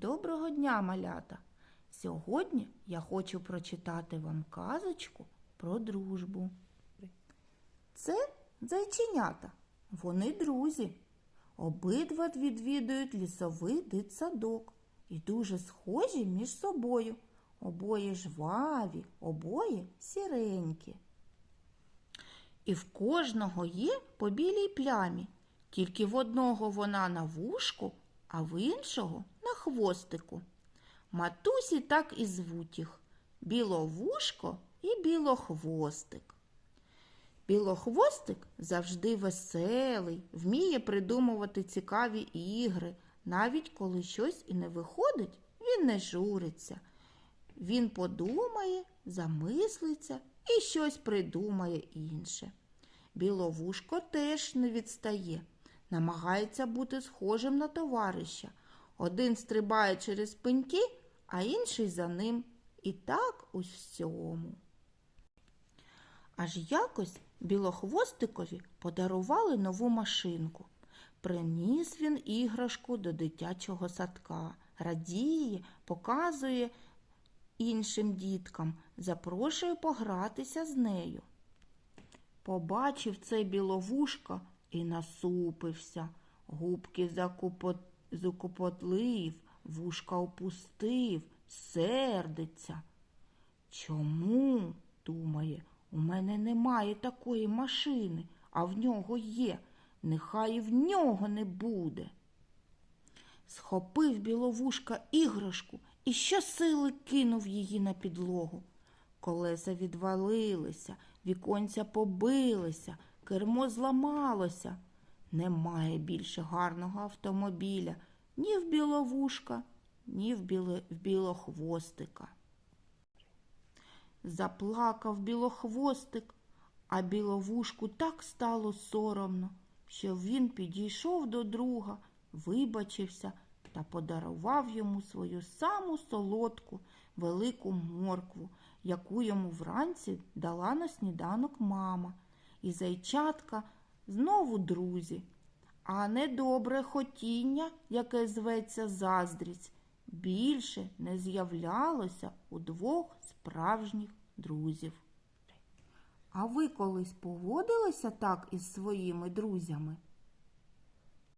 Доброго дня, малята! Сьогодні я хочу прочитати вам казочку про дружбу. Це зайченята, вони друзі. Обидва відвідують лісовий дитсадок і дуже схожі між собою. Обоє жваві, обоє сіренькі. І в кожного є по білій плямі, тільки в одного вона на вушку, а в іншого хвостику. Матусі так і звуть їх біловушко і білохвостик. Білохвостик завжди веселий, вміє придумувати цікаві ігри. Навіть коли щось і не виходить, він не журиться. Він подумає, замислиться і щось придумає інше. Біловушко теж не відстає, намагається бути схожим на товариша. Один стрибає через пеньки, а інший за ним. І так у всьому. Аж якось білохвостикові подарували нову машинку. Приніс він іграшку до дитячого садка, радіє, показує іншим діткам, запрошує погратися з нею. Побачив це біловушка і насупився, губки закупот... закупотлив, вушка опустив, сердиться. Чому, думає, у мене немає такої машини, а в нього є. Нехай і в нього не буде. Схопив біловушка іграшку і щосили кинув її на підлогу. Колеса відвалилися, віконця побилися, кермо зламалося. Немає більше гарного автомобіля ні в біловушка, ні в, біле... в білохвостика. Заплакав білохвостик, а біловушку так стало соромно, що він підійшов до друга, вибачився та подарував йому свою саму солодку велику моркву, яку йому вранці дала на сніданок мама. І зайчатка знову друзі, а недобре хотіння, яке зветься заздрість, більше не з'являлося у двох справжніх друзів. А ви колись поводилися так із своїми друзями?